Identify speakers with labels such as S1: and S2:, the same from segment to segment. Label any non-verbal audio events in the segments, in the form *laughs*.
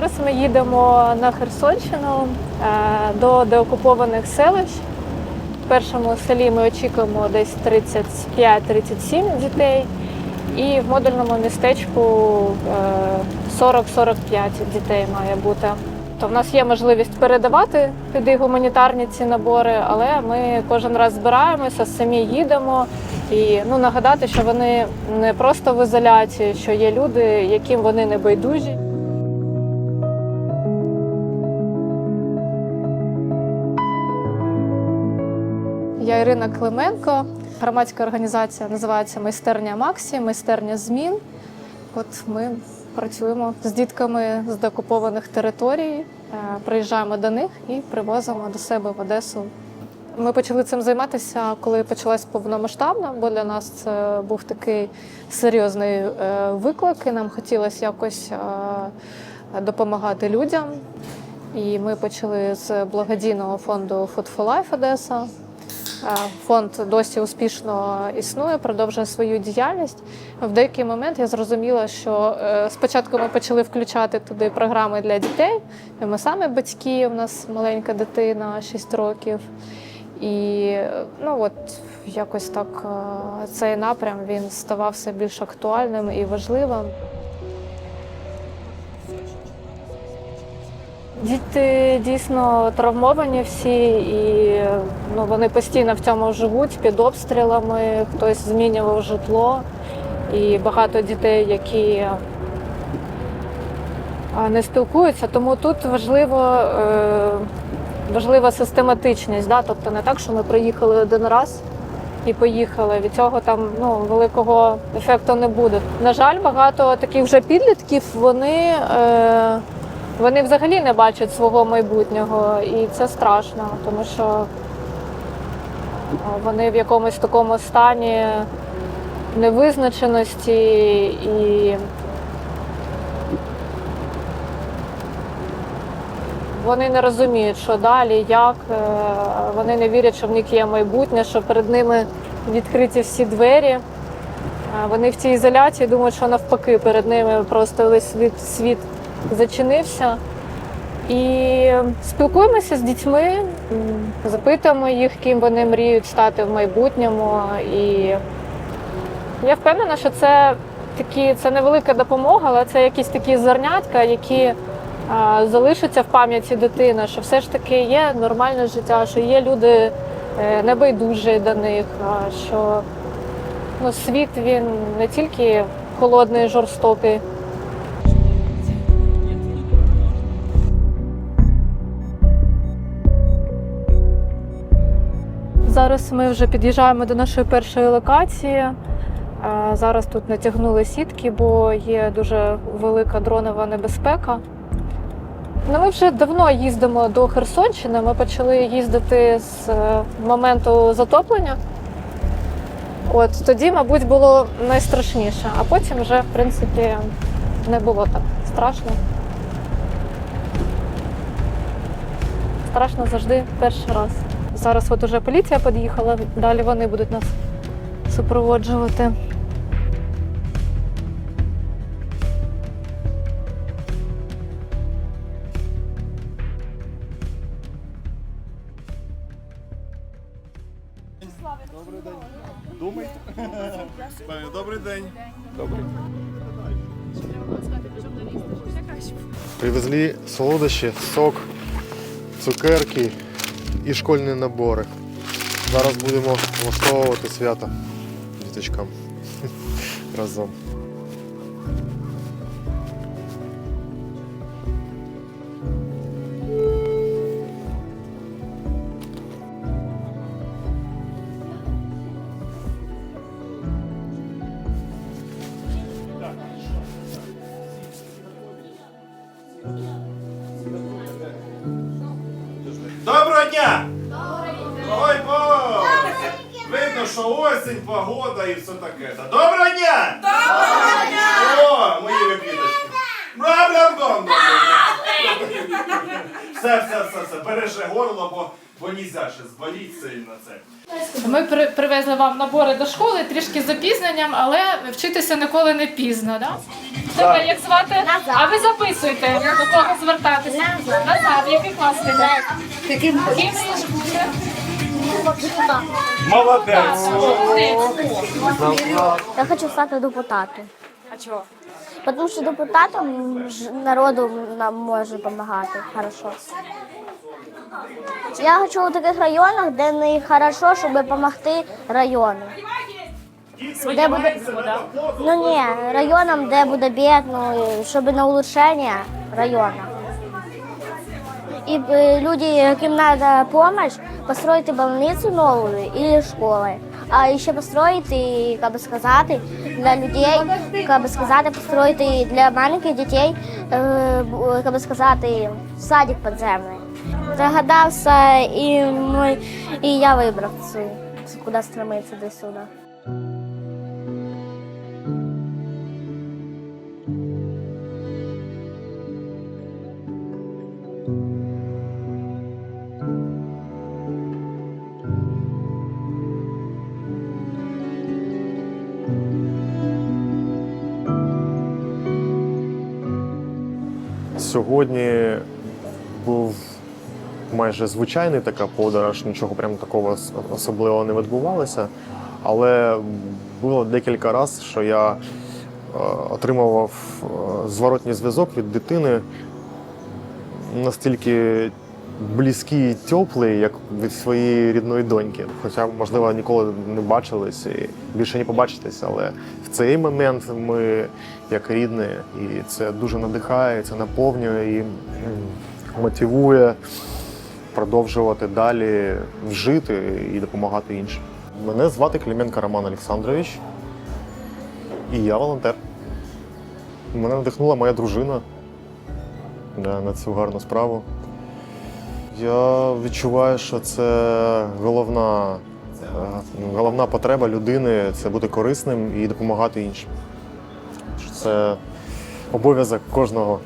S1: Зараз ми їдемо на Херсонщину е, до деокупованих селищ. В першому селі ми очікуємо десь 35-37 дітей, і в модульному містечку е, 40-45 дітей має бути. То в нас є можливість передавати туди гуманітарні ці набори, але ми кожен раз збираємося, самі їдемо і ну, нагадати, що вони не просто в ізоляції, що є люди, яким вони не байдужі. Я Ірина Клименко. Громадська організація називається Майстерня Максі, майстерня змін. От ми працюємо з дітками з деокупованих територій, е, приїжджаємо до них і привозимо до себе в Одесу. Ми почали цим займатися, коли почалась повномасштабна, бо для нас це був такий серйозний е, виклик, і нам хотілося якось е, допомагати людям. І ми почали з благодійного фонду Food for Life Одеса. Е, Фонд досі успішно існує, продовжує свою діяльність. В деякий момент я зрозуміла, що е, спочатку ми почали включати туди програми для дітей. Ми самі батьки, у нас маленька дитина, 6 років. І ну от якось так е, цей напрям він ставав все більш актуальним і важливим. Діти дійсно травмовані всі, і ну, вони постійно в цьому живуть під обстрілами, хтось змінював житло. І багато дітей, які не спілкуються, тому тут важливо, е, важлива систематичність. Да? Тобто не так, що ми приїхали один раз і поїхали. Від цього там ну, великого ефекту не буде. На жаль, багато таких вже підлітків вони. Е, вони взагалі не бачать свого майбутнього, і це страшно, тому що вони в якомусь такому стані невизначеності і вони не розуміють, що далі, як. Е, Вони не вірять, що в них є майбутнє, що перед ними відкриті всі двері. Е, Вони в цій ізоляції думають, що навпаки перед ними просто весь світ, світ зачинився. І спілкуємося з дітьми, запитуємо їх, ким вони мріють стати в майбутньому. І я впевнена, що це такі, це невелика допомога, але це якісь такі зернятка, які а, залишаться в пам'яті дитини, що все ж таки є нормальне життя, що є люди е, небайдужі до них, що ну, світ він не тільки холодний, жорстокий. Зараз ми вже під'їжджаємо до нашої першої локації. Зараз тут натягнули сітки, бо є дуже велика дронова небезпека. Ну, ми вже давно їздимо до Херсонщини. Ми почали їздити з е, моменту затоплення. От тоді, мабуть, було найстрашніше, а потім вже, в принципі, не було так страшно. Страшно завжди перший раз. Зараз от уже поліція під'їхала, далі вони будуть нас супроводжувати.
S2: Добрий день. Думайте. Добрий день.
S3: Привезли солодощі, сок, цукерки і школьні набори. Зараз будемо влаштовувати свято діточкам *laughs* разом.
S2: Що осінь, погода і все таке. Та Доброго дня! Доброго дня! О, мої ви квіточки. Бла-бла-бла! Все, все, все, все, береже горло, бо, бо нельзя ще зболіть сильно це.
S1: Ми при- привезли вам набори до школи трішки з запізненням, але вчитися ніколи не пізно. Да? Тебе як звати? А ви записуйте, до кого звертатися. Назад, який клас ти? Ким мрієш бути?
S2: Молодець!
S4: Я хочу стати депутатом.
S1: А чого?
S4: Тому що депутатом ж народу нам може допомагати хорошо. Я хочу у таких районах, де не хорошо, щоб допомогти району. Де буде... Ну ні, районам, де буде бідно, щоб на улучшення району. І е, люди, яким треба допомога, построїти больницю нову і школи. А ще построїти, як би сказати, для людей, як би сказати, построїти для маленьких дітей, е, бу- як би сказати, садик підземний. Загадався і, ми, і я вибрав цю, куди стремитися до сюди.
S3: Сьогодні був майже звичайний така подорож, нічого прям такого особливого не відбувалося. Але було декілька разів, що я е, отримував е, зворотній зв'язок від дитини настільки близький і теплий, як від своєї рідної доньки. Хоча, можливо, ніколи не бачились і більше не побачитись, але в цей момент ми як рідні, і це дуже надихає, це наповнює і мотивує продовжувати далі жити і допомагати іншим. Мене звати Клименко Роман Олександрович, і я волонтер. Мене надихнула моя дружина на цю гарну справу. Я відчуваю, що це головна, е, головна потреба людини це бути корисним і допомагати іншим. Це обов'язок кожного,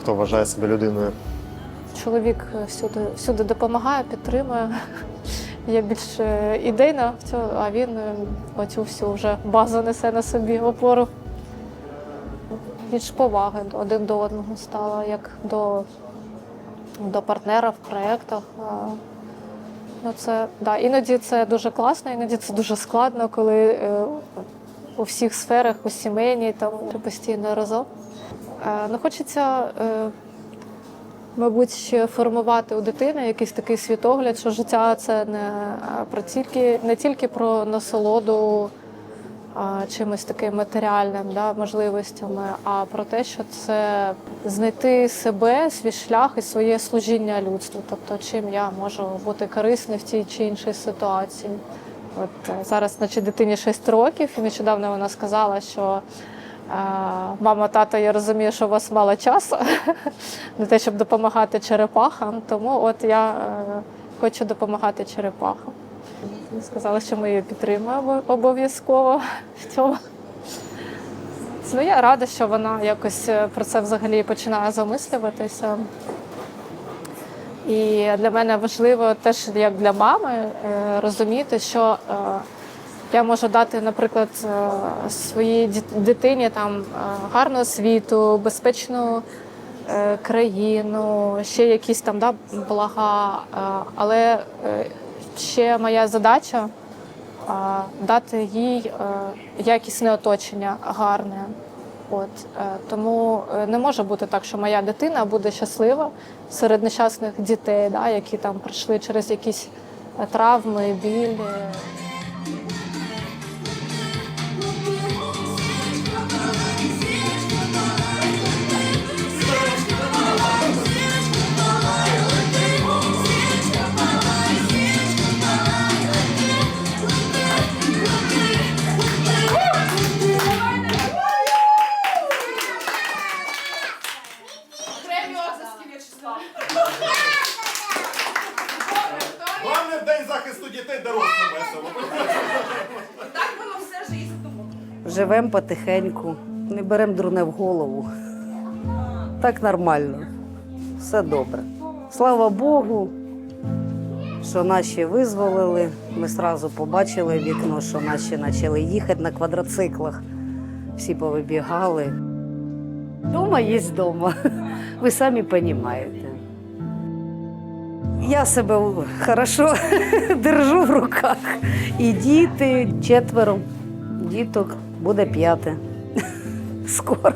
S3: хто вважає себе людиною.
S1: Чоловік всюди, всюди допомагає, підтримує. *laughs* Я більш е, ідейна а він е, оцю всю вже базу несе на собі опору. Більш поваги один до одного стало, як до, до партнера в проєктах. Ну, це, да, іноді це дуже класно, іноді це дуже складно, коли е, у всіх сферах, у сімейній, там ти постійно разом. Е, ну, хочеться е, мабуть, ще формувати у дитини якийсь такий світогляд, що життя це не про тільки не тільки про насолоду чимось таким матеріальним, да, можливостями, а про те, що це знайти себе, свій шлях і своє служіння людству. Тобто, чим я можу бути корисним в тій чи іншій ситуації. От е, зараз, значить, дитині 6 років, і нещодавно вона сказала, що е, мама, тато, я розумію, що у вас мало часу *laughs* на те, щоб допомагати черепахам. Тому от я е, хочу допомагати черепахам. Сказали, що ми її підтримуємо обов'язково в цьому. Ну, я рада, що вона якось е, про це взагалі починає замислюватися. І для мене важливо теж як для мами е, розуміти, що е, я можу дати, наприклад, своїй дитині там гарну освіту, безпечну країну, ще якісь там да, блага. Але ще моя задача дати їй е, якісне оточення гарне. От е, тому е, не може бути так, що моя дитина буде щаслива серед нещасних дітей, да, які там пройшли через якісь травми, біль.
S5: Живемо потихеньку, не беремо дурне в голову. Так нормально. все добре. Слава Богу, що наші визволили. Ми одразу побачили вікно, що наші почали їхати на квадроциклах. Всі повибігали. Дома є дома. *laughs* Ви самі розумієте. Я себе хорошо *laughs* держу в руках. І діти четверо, діток буде п'яте. Скоро.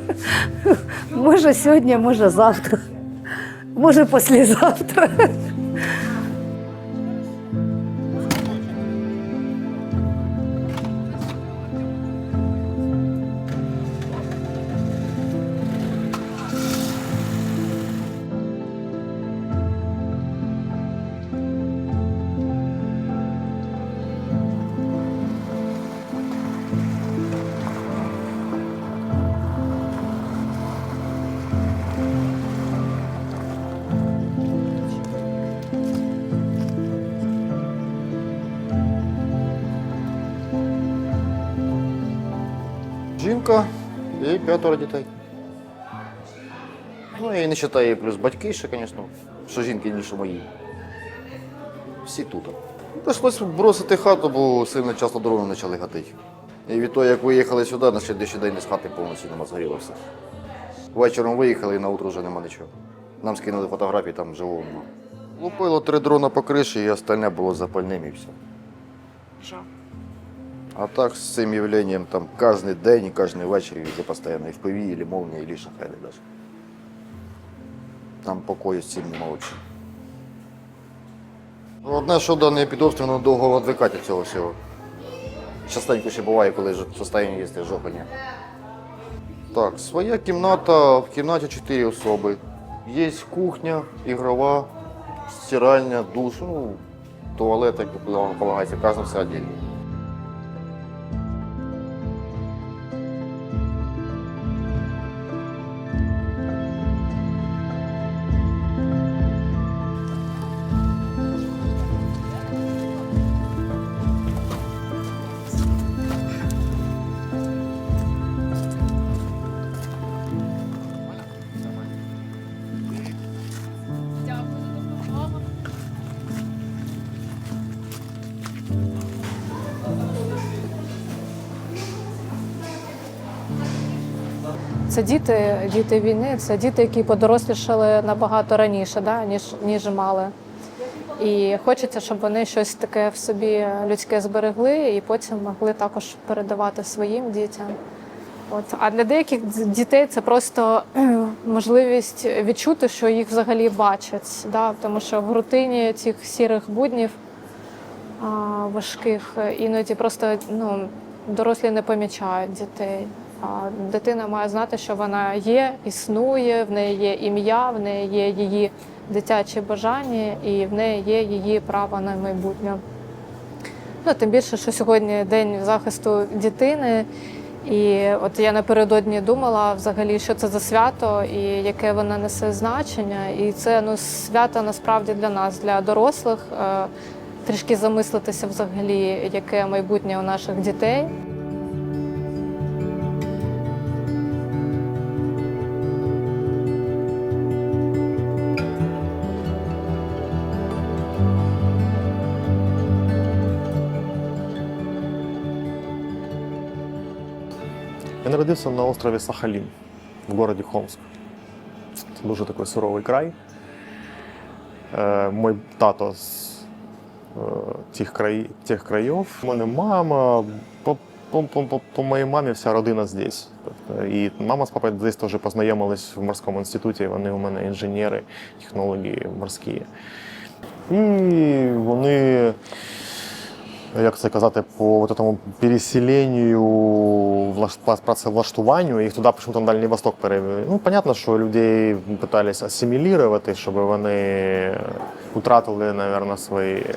S5: Може сьогодні, може завтра, може післязавтра.
S6: Жінка і п'ятеро дітей. Ну, я не вважаю її плюс батьки ще, звісно, що жінки більше мої. Всі тут. Прийшлось бросити хату, бо сильно часто дрони почали гатити. І від того, як виїхали сюди, на слідчий день з хати повністю нема згоріло все. Вечором виїхали і на утро вже нема нічого. Нам скинули фотографії, там живого нема. Лупило три дрона по криші, і остальне було запальним і все. А так з цим явленням там кожен день кожен вечір везде постійно і впиві, і молнія, і шахеди даже. Там покою з цим нема. Ну, Одне, що дане під обстрілом довго відвикати від цього всього. Частенько ще буває, коли ж- состояння є жопання. Так, своя кімната, в кімнаті 4 особи. Є кухня, ігрова, стиральня, душ, ну, туалет, як полагається, кожен все віддільно.
S1: Це діти, діти війни, це діти, які подорослішали набагато раніше, да, ніж, ніж мали. І хочеться, щоб вони щось таке в собі людське зберегли і потім могли також передавати своїм дітям. От. А для деяких дітей це просто можливість відчути, що їх взагалі бачать. Да? Тому що в рутині цих сірих буднів важких іноді просто ну, дорослі не помічають дітей. Дитина має знати, що вона є, існує, в неї є ім'я, в неї є її дитячі бажання і в неї є її право на майбутнє. Ну, тим більше, що сьогодні день захисту дитини. І от я напередодні думала взагалі, що це за свято і яке воно несе значення. І це ну, свято насправді для нас, для дорослих, е, трішки замислитися взагалі, яке майбутнє у наших дітей.
S3: Народився на острові Сахалін в городі Хомск. Це дуже такий суровий край. Е, мой тато з е, тих, край, тих країв. У мене мама, по, по, по, по, по моїй мамі вся родина здесь. Тобто, і мама з папою десь теж познайомились в морському інституті. Вони у мене інженери, технології морські. І вони як це казати, по вот этому переселенню, працевлаштуванню, їх туди почему-то на Дальній Восток перевели. Ну, понятно, що людей питались асимілірувати, щоб вони втратили, мабуть, свої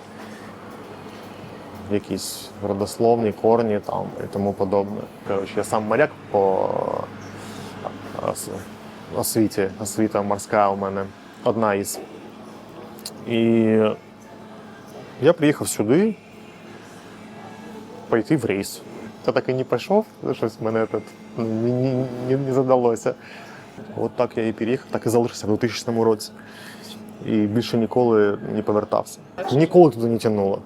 S3: якісь родословні корні там і тому подобне. Коротше, я сам моряк по освіті, освіта морська у мене одна із. І я приїхав сюди пойти в рейс. Я так і не пішов, щось мене тут не, не, не, не задалося. От так я і переїхав, так і залишився в 2000 році. І більше ніколи не повертався. Ніколи туди не тягнуло.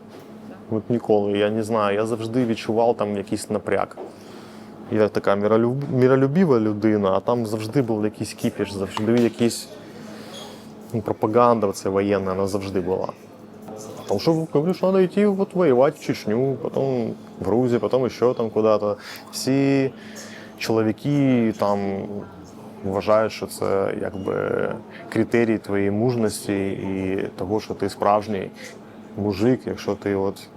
S3: От ніколи. Я не знаю. Я завжди відчував там якийсь напряг. Я така миролюбива людина, а там завжди був якийсь кіпіш, завжди якийсь ну, пропаганда це воєнна, вона завжди була. Потому что говорю, что надо идти вот воевать в Чечню, потом в Грузию, потом еще там куда-то. Всі чоловіки там вважають, що це якби критерій твоєї мужності і того, що ти справжній мужик, якщо ти от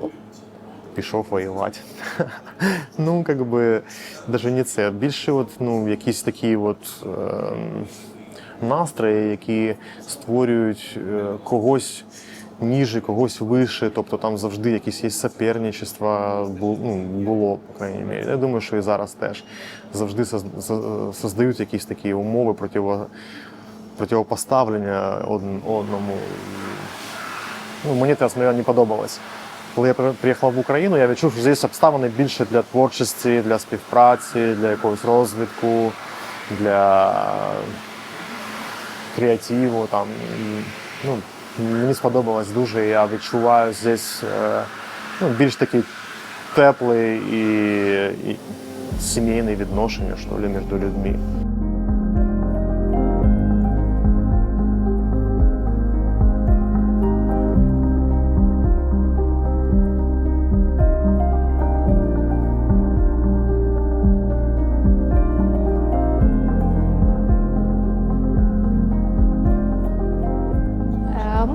S3: пішов воювати. *laughs* ну, як би, навіть не це. Більше от, ну, якісь такі от, ем, настрої, які створюють е, когось ніже, когось вище. Тобто там завжди якісь є суперничество бу- ну, було, по крайній мірі. Я думаю, що і зараз теж завжди соз- соз- создають якісь такі умови противо, противопоставлення одному. Ну, мені це особливо не подобалось. Коли я приїхав в Україну, я відчув, що здесь обставини більше для творчості, для співпраці, для якогось розвитку, для креативу. Там. Ну, мені сподобалось дуже. Я відчуваю здесь е, ну, більш такий теплий і, і сімейне відношення, що ли, між людьми.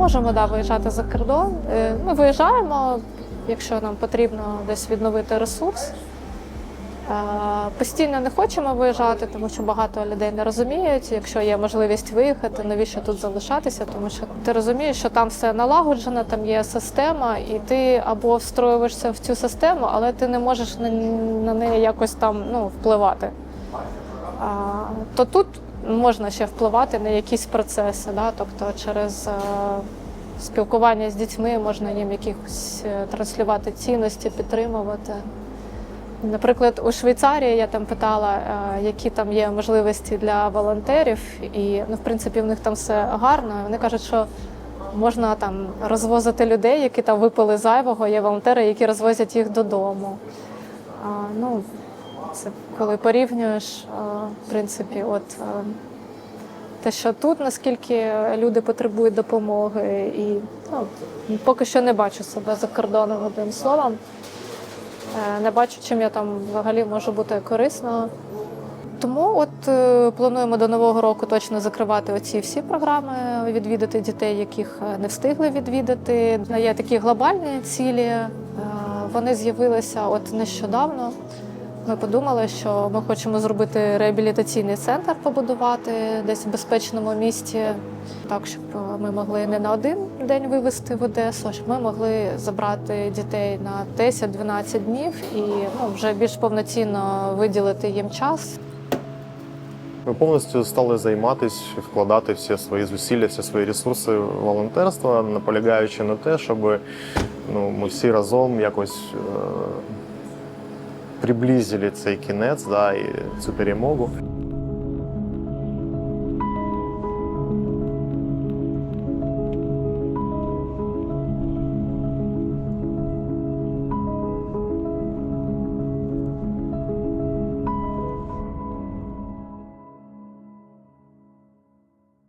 S1: Можемо да, виїжджати за кордон. Е, Ми виїжджаємо, якщо нам потрібно десь відновити ресурс. Е, Постійно не хочемо виїжджати, тому що багато людей не розуміють. Якщо є можливість виїхати, навіщо тут залишатися? Тому що ти розумієш, що там все налагоджено, там є система, і ти або встроюєшся в цю систему, але ти не можеш на, на неї якось там ну, впливати. А, то тут можна ще впливати на якісь процеси, да? тобто через е, спілкування з дітьми можна їм якихось е, транслювати цінності, підтримувати. Наприклад, у Швейцарії я там питала, е, які там є можливості для волонтерів, і ну, в принципі в них там все гарно. Вони кажуть, що можна там розвозити людей, які там випили зайвого, є волонтери, які розвозять їх додому. А, ну, це коли порівнюєш, в принципі, от а, те, що тут наскільки люди потребують допомоги, і ну, поки що не бачу себе за кордоном одним словом. Е, Не бачу, чим я там взагалі можу бути корисною. Тому от е, плануємо до нового року точно закривати оці всі програми, відвідати дітей, яких е, не встигли відвідати. Є такі глобальні цілі. Вони з'явилися от нещодавно. Ми подумали, що ми хочемо зробити реабілітаційний центр, побудувати десь в безпечному місті, так щоб ми могли не на один день вивезти в Одесу, щоб ми могли забрати дітей на 10-12 днів і ну, вже більш повноцінно виділити їм час.
S3: Ми повністю стали займатися, вкладати всі свої зусилля, всі свої ресурси в волонтерство, наполягаючи на те, щоб ну, ми всі разом якось е, приблизили цей кінець да, і цю перемогу.